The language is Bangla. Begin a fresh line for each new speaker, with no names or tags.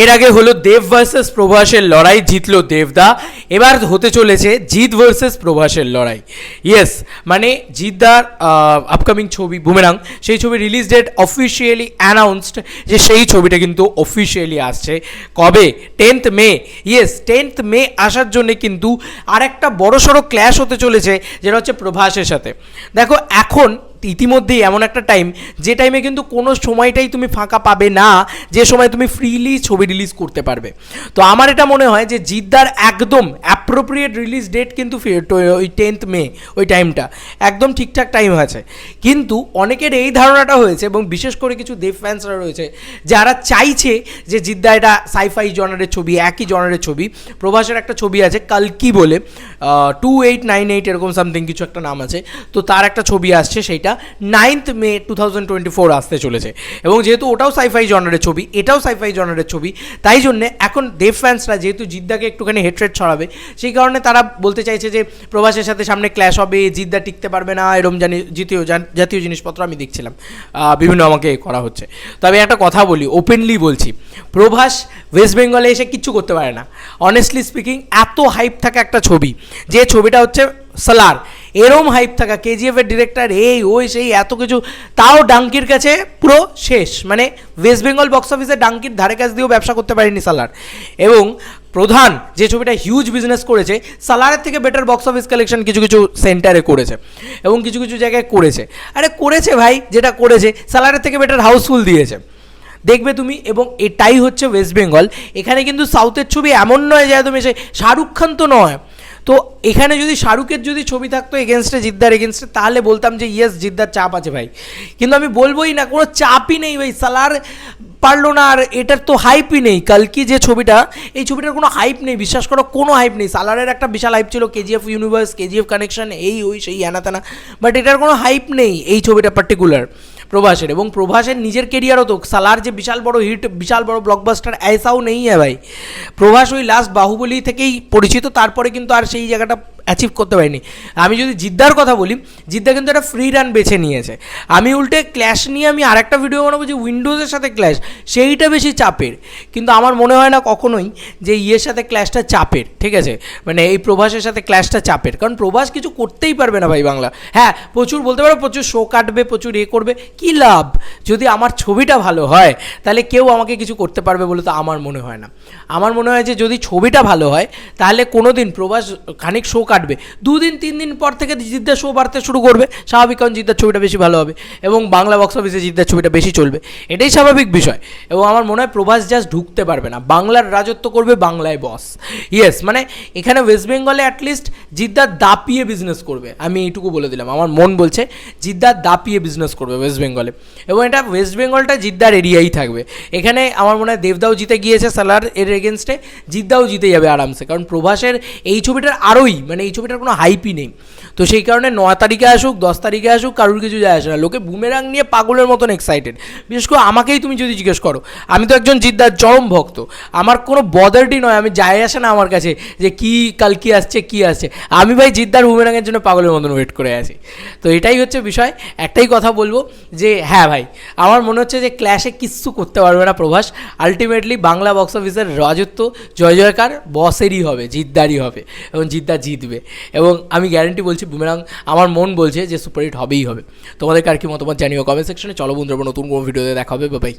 এর আগে হলো দেব ভার্সেস প্রভাসের লড়াই, জিতলো দেবদা। এবার হতে চলেছে জিৎ ভার্সেস প্রভাসের লড়াই। ইয়েস মানে জিতদার আপকামিং ছবি বুমেরাং সেই ছবি রিলিজ ডেট অফিসিয়ালি অ্যানাউন্সড যে সেই ছবিটা কিন্তু অফিসিয়ালি আসছে। কবে? Tenth May yes tenth May আসার জন্য কিন্তু আরেকটা বড়সড় ক্ল্যাশ হতে চলেছে, যেটা হচ্ছে প্রভাসের সাথে। দেখো, এখন ইতিমধ্যেই এমন একটা টাইম যে টাইমে কিন্তু কোনো সময়টাই তুমি ফাঁকা পাবে না, যে সময় তুমি ফ্রিলি ছবি রিলিজ করতে পারবে। তো আমার এটা মনে হয় যে জিদ্দার একদম অ্যাপ্রোপ্রিয়েট রিলিজ ডেট কিন্তু ওই টেন্থ মে, ওই টাইমটা একদম ঠিকঠাক টাইম আছে। কিন্তু অনেকের এই ধারণাটা হয়েছে এবং বিশেষ করে কিছু দেব ফ্যান্সরা রয়েছে, যারা চাইছে যে জিদ্দা এটা সাইফাই জনারের ছবি, একই জনারের ছবি। প্রভাসের একটা ছবি আছে কালকি বলে টু এইট নাইন এইট এরকম সামথিং কিছু একটা নাম আছে। তো তার একটা ছবি আসছে সেইটা। Ninth May two thousand twenty four আসতে চলেছে। এবং যেহেতু ওটাও সাইফাই জনারের ছবি, এটাও সাইফাই জনারের ছবি, তাই জন্যে এখন দেব ফ্যান্সরা যেহেতু জিদ্দাকে একটুখানি হেট্রেট ছড়াবে, সেই কারণে তারা বলতে চাইছে যে, প্রভাসের সাথে সামনে ক্ল্যাশ হবে, জিদ্দা টিকতে পারবে না, এরম জানি জাতীয় জাতীয় জিনিসপত্র আমি দেখছিলাম। বিভিন্ন আমাকে করা হচ্ছে। তবে একটা কথা বলি ওপেনলি বলছি, প্রভাস ওয়েস্ট বেঙ্গলে এসে কিচ্ছু করতে পারে না। অনেস্টলি স্পিকিং এত হাইপ থাকা একটা ছবি, যে ছবিটা হচ্ছে সালার এরম হাইপ থাকা কেজিএফ এর ডিরেক্টর এই ওই সেই, এত কিছু, তাও ডাঙ্কির কাছে পুরো শেষ। মানে ওয়েস্ট বেঙ্গল বক্স অফিসে ডাঙ্কির ধারে কাছ দিয়েও ব্যবসা করতে পারেনি সালার এবং প্রধান যে ছবিটা হিউজ বিজনেস করেছে সালারের থেকে বেটার বক্স অফিস কালেকশন কিছু কিছু সেন্টারে করেছে এবং কিছু কিছু জায়গায় করেছে। আরে করেছে ভাই, যেটা করেছে সালারের থেকে বেটার হাউসফুল দিয়েছে। দেখবে তুমি, এবং এটাই হচ্ছে ওয়েস্ট বেঙ্গল এখানে কিন্তু সাউথের ছবি এমন নয় যে তুমি এসে, শাহরুখ খান তো নয়। এখানে যদি শাহরুখের যদি ছবি থাকতো এগেনস্টে জিদ্দার এগেনস্টে তাহলে বলতাম যে ইয়েস জিদ্দার চাপ আছে ভাই। কিন্তু আমি বলবোই না, কোনো চাপই নেই ভাই। সালার পারল না আর এটার তো হাইপই নেই। কালকি যে ছবিটা, এই ছবিটার কোনো হাইপ নেই, বিশ্বাস করো, কোনো হাইপ নেই। সালারের একটা বিশাল হাইপ ছিল কেজিএফ ইউনিভার্স কেজিএফ কানেকশন এই, ওই, সেই, হ্যানা ত্যানা। বাট এটার কোনো হাইপ নেই, এই ছবিটা পার্টিকুলার প্রভাসের। এবং প্রভাসের নিজের কেরিয়ারও তো সালার যে বিশাল বড় হিট বিশাল বড় ব্লকবাস্টার ऐसाও নেই হ্যাঁ ভাই। প্রভাস ওই লাস্ট বাহুবলী থেকেই পরিচিত, তারপরে কিন্তু আর সেই জায়গাটা অ্যাচিভ করতে পারিনি। আমি যদি জিদ্দার কথা বলি, জিদ্দা কিন্তু একটা ফ্রি রান বেছে নিয়েছে। আমি উল্টে ক্ল্যাশ নিয়ে আমি আরেকটা ভিডিও বানাবো যে উইন্ডোজের সাথে ক্ল্যাশ সেইটা বেশি চাপের। কিন্তু আমার মনে হয় না কখনোই যে ইয়ের সাথে ক্ল্যাশটা চাপের, ঠিক আছে? মানে এই প্রভাসের সাথে ক্ল্যাশটা চাপের। কারণ প্রভাস কিছু করতেই পারবে না ভাই বাংলা। হ্যাঁ প্রচুর বলতে পারো, প্রচুর শো কাটবে, প্রচুর এ করবে কি লাভ? যদি আমার ছবিটা ভালো হয়, তাহলে কেউ আমাকে কিছু করতে পারবে বলে তো আমার মনে হয় না। আমার মনে হয় যে যদি ছবিটা ভালো হয়, তাহলে কোনো দিন প্রভাস খানিক শো কাটবে। দুদিন, তিন দিন পর থেকে জিদ্দার শো বাড়তে শুরু করবে। স্বাভাবিক কারণ জিদ্দার ছবিটা বেশি ভালো হবে এবং বাংলা বক্স অফিসে জিদ্দার ছবিটা বেশি চলবে। এটাই স্বাভাবিক বিষয় এবং আমার মনে হয় প্রভাস জাস্ট ঢুকতে পারবে না। বাংলার রাজত্ব করবে বাংলায় বস ইয়েস মানে এখানে ওয়েস্ট বেঙ্গলে অ্যাটলিস্ট জিদ্দার দাপিয়ে বিজনেস করবে। আমি এইটুকু বলে দিলাম। আমার মন বলছে জিদ্দার দাপিয়ে বিজনেস করবে ওয়েস্ট বেঙ্গলে এবং এটা ওয়েস্ট বেঙ্গলটা জিদ্দার এরিয়াই থাকবে। এখানে আমার মনে হয় দেবদাও জিতে গিয়েছে সালার এর এগেনস্টে জিদ্দাও জিতে যাবে আরামসে। কারণ প্রভাসের এই ছবিটার আরোই মানে এই ছবিটার কোনো হাইপই নেই। তো সেই কারণে ন তারিখে আসুক, দশ তারিখে আসুক, কারুর কিছু যায় আসে না। লোকে বুমেরাং নিয়ে পাগলের মতন এক্সাইটেড বিশেষ করে আমাকেই তুমি যদি জিজ্ঞেস করো, আমি তো একজন জিদ্দার চরম ভক্ত। আমার কোনো বদারটি নয়, আমি যাই আসে না আমার কাছে যে কি, কাল কি আসছে কি আসছে। আমি ভাই জিদ্দার বুমেরাঙের জন্য পাগলের মতন ওয়েট করে আছি। তো এটাই হচ্ছে বিষয়। একটাই কথা বলব যে হ্যাঁ ভাই, আমার মনে হচ্ছে যে ক্ল্যাশে কিচ্ছু করতে পারবে না প্রভাস। আলটিমেটলি বাংলা বক্স অফিসের রাজত্ব জয় জয়কার বসেরই হবে জিদ্দারই হবে এবং জিদ্দার জিতবে। এবং আমি গ্যারেন্টি বলছি বুমেরাং আমার মন বলছে যে সুপারহিট হবেই হবে। তোমাদের আর কি মতামত জানিও কমেন্ট সেকশনে চলো বন্ধুরা নতুন কোনো ভিডিওতে দেখা হবে। বাবাই